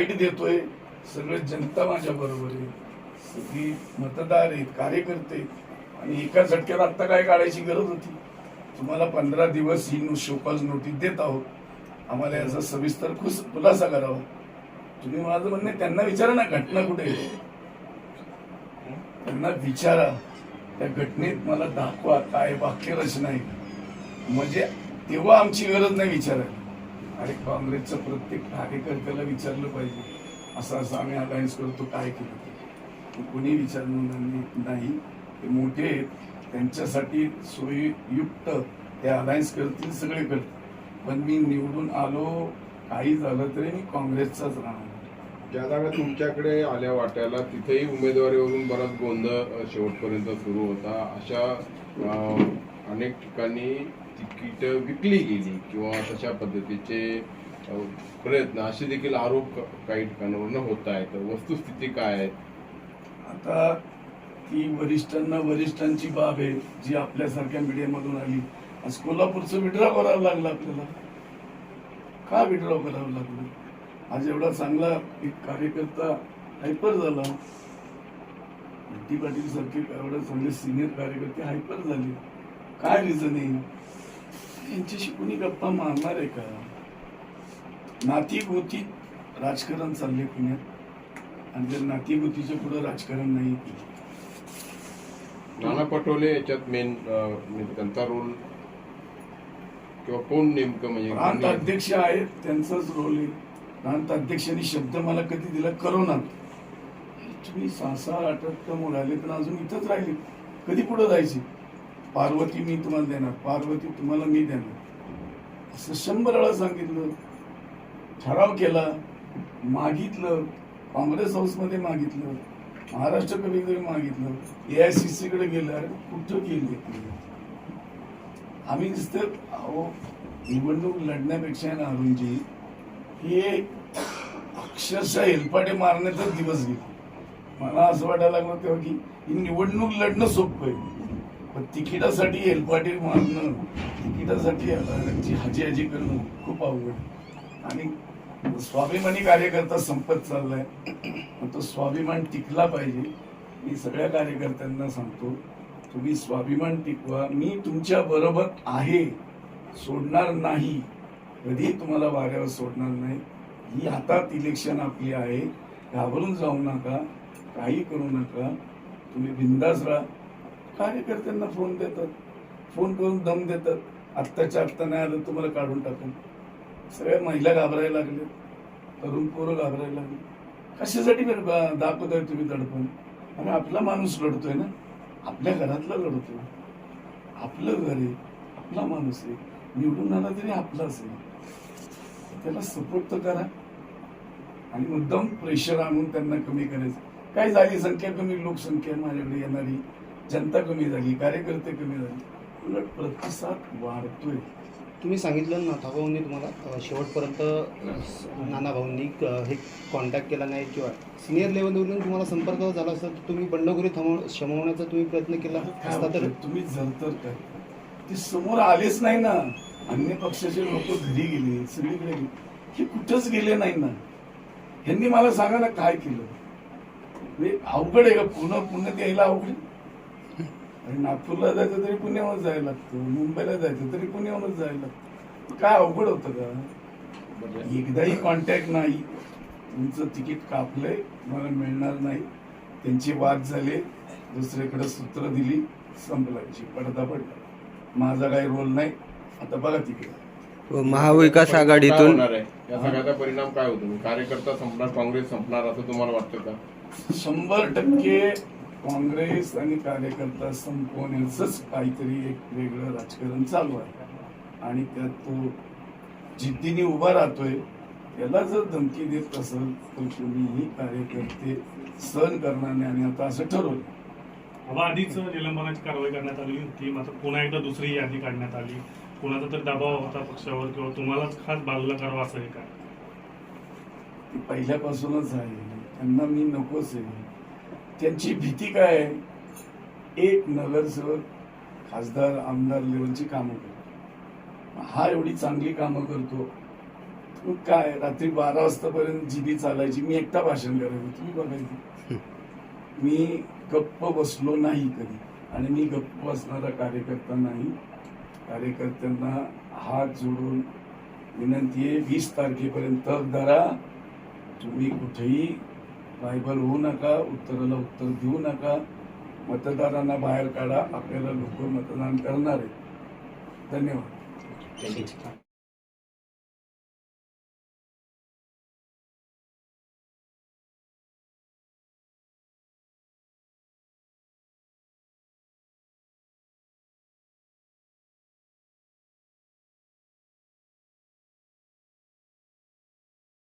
Fight देतोय सगळे जनता माझ्या बरोबर आहे. सगळी मतदार आहेत कार्यकर्ते आणि एका झटक्यात आत्ता काय काढायची गरज होती? तुम्हाला पंधरा दिवस ही नो- शोकॉज नोटीस देत आहोत. आम्हाला याचा सविस्तर खुश खुलासा करावा. तुम्ही माझं म्हणणं त्यांना विचारा ना घटना कुठे आहे? त्यांना विचारा. त्या घटनेत मला दाखवा काय वाक्यरचना आहे. म्हणजे तेव्हा आमची गरज नाही विचारायला. आणि काँग्रेसचं प्रत्येक कार्यकर्त्याला विचारलं पाहिजे. असं असं आम्ही अलायन्स करतो काय केलं कोणी विचारणार नाही ते मोठे आहेत. त्यांच्यासाठी सोयीयुक्त ते अलायन्स करतील सगळे करतील. पण मी निवडून आलो काही झालं तरी मी काँग्रेसचाच राहणार. ज्या जागा तुमच्याकडे आल्या वाट्याला तिथेही उमेदवारीवरून बराच गोंधळ शेवटपर्यंत सुरू होता. अशा अनेक ठिकाणी तिकीट विकली गेली किंवा तशा पद्धतीचे प्रयत्न असे देखील आरोप काही ठिकाणावरून होत आहेत. वस्तुस्थिती काय आहे? आता ती वरिष्ठांना वरिष्ठांची बाब आहे जी आपल्यासारख्या मीडियामधून आली. आज कोल्हापूरचं विड्रॉ करावं लागलं आपल्याला. का विड्रॉ करावं लागलं? आज एवढा चांगला एक कार्यकर्ता हायपर झाला. टी पाटील सारखे एवढे चांगले सिनियर कार्यकर्ते हायपर झाले. काय रिझन आहे? यांच्याशी कुणी गप्पा मारणार आहे का? नाती गोतीत राजकारण चालले पुण्यात. आणि जर नातीगोतीच्या पुढे राजकारण नाही नाना पटोले याच्यात मेन त्यांचा रोल किंवा कोण नेमकं म्हणजे प्रांत अध्यक्ष आहेत त्यांचाच रोल आहे. प्रांत अध्यक्षांनी शब्द मला कधी दिला? करोनात. तुम्ही सहा सहा अटक मुलाले पण अजून इथंच राहिले. कधी पुढे जायचे? पार्वती मी तुम्हाला देणार पार्वती तुम्हाला मी देणार. असं शंभर वेळा सांगितलं ठराव केला मागितलं काँग्रेस हाऊसमध्ये मागितलं महाराष्ट्र कविकडे मागितलं ए आय सी सी कडे गेलं कुठं गेले आम्ही नुसतं अहो निवडणूक लढण्यापेक्षा आहे ना अरुणजी हे अक्षरशः हेलपाटे मारण्याचाच दिवस गेले. मला असं वाटायला लागलं तेव्हा की ही निवडणूक लढणं सोपं आहे. पण तिकिटासाठी हेलपाटे मारणं तिकिटासाठी ची हाजी हाजी करणं खूप अवघड आणि स्वाभिमानी कार्यकर्ता संपत चाललाय. तो स्वाभिमान टिकला पाहिजे. मी सगळ्या कार्यकर्त्यांना सांगतो तुम्ही स्वाभिमान टिकवा. मी तुमच्या बरोबर आहे. सोडणार नाही. कधी तुम्हाला वाऱ्यावर सोडणार नाही. ही हातात इलेक्शन आपली आहे. घाबरून जाऊ नका. काही करू नका. तुम्ही बिंदास राहा. कार्यकर्त्यांना फोन देतात. फोन करून दम देतात. आत्ताच्या आत्ता नाही आलं तुम्हाला काढून टाकून. सगळ्या महिला घाबरायला लागले तरुण पोरं घाबरायला लागले कशासाठी दाखवताय तुम्ही दडपण? आणि आपला माणूस लढतोय ना? आपल्या घरातला लढतोय. आपलं घर आहे आपला माणूस आहे. निवडून आला तरी आपलाच आहे. त्याला सपोर्ट तर करा. आणि मुद्दाम प्रेशर आणून त्यांना कमी करायचं. काय झाली? संख्या कमी? लोकसंख्या माझ्याकडे येणारी. जनता कमी झाली कार्यकर्ते कमी झाले. उलट प्रतिसाद वाढतोय. तुम्ही सांगितलं ना भाऊंनी तुम्हाला शेवटपर्यंत नाना भाऊंनी हे कॉन्टॅक्ट केला नाही किंवा सिनियर लेवलवरून तुम्हाला संपर्क झाला असेल तर तुम्ही बंडखोरी थांबव शमवण्याचा तुम्ही प्रयत्न केला काय असता तर? तुम्ही जरतर काय ते समोर आलेच नाही ना. अन्य पक्षाचे लोक घरी गेले सगळीकडे गेले. हे कुठंच गेले नाही ना. ह्यांनी मला सांगा ना काय केलं. म्हणजे अवघड आहे का? पुन्हा पुण्यात यायला अवघड? आणि नागपूरला जायचं तरी पुण्यावर जायला लागतं. मुंबईला जायचं तरी पुण्यावरच जायला लागतं. काय अवघड होतं का? एकदाही कॉन्टॅक्ट नाही. तुमचं तिकीट कापलंय तुम्हाला मिळणार नाही. त्यांचे वाद झाले. दुसरीकडे सूत्र दिली संपला. विषय पडता पडला. माझा काही रोल नाही. आता बघा तिकडे महाविकास आघाडीतून या सगळ्याचा परिणाम काय होतो? कार्यकर्ता संपणार काँग्रेस संपणार असं तुम्हाला वाटतं का? शंभर टक्के काँग्रेस आणि कार्यकर्ता संपवण्याचंच काहीतरी एक वेगळं राजकारण चालू आहे. आणि त्यात तो जिद्दीने उभा राहतोय त्याला जर धमकी देत असेल तर कोणीही कार्यकर्ते सहन करणार नाही आणि आता असं ठरवलं. बाबा आधीच निलंबनाची कारवाई करण्यात आलेली होती मात्र पुन्हा एकदा दुसरी यादी काढण्यात आली. कोणाचा तर दबाव होता पक्षावर किंवा तुम्हालाच खास बाजूला करावा असं आहे का ती पहिल्यापासूनच आहे. त्यांना मी नकोच आहे. त्यांची भीती काय आहे? एक नगरसेवक खासदार आमदार लेवलची कामं करतो. हा एवढी चांगली कामं करतो. मग काय रात्री बारा वाजतापर्यंत जीबी चालायची. मी एकटा भाषण करायचो. तुम्ही बघायचं. मी गप्प बसलो नाही कधी. आणि मी गप्प बसणारा कार्यकर्ता नाही. कार्यकर्त्यांना हात जोडून विनंती आहे वीस तारखेपर्यंत धरा. तुम्ही कुठेही रायबल होऊ नका उत्तराला उत्तर देऊ नका. मतदारांना बाहेर काढा आपल्याला लोक मतदान करणार आहेत. धन्यवाद.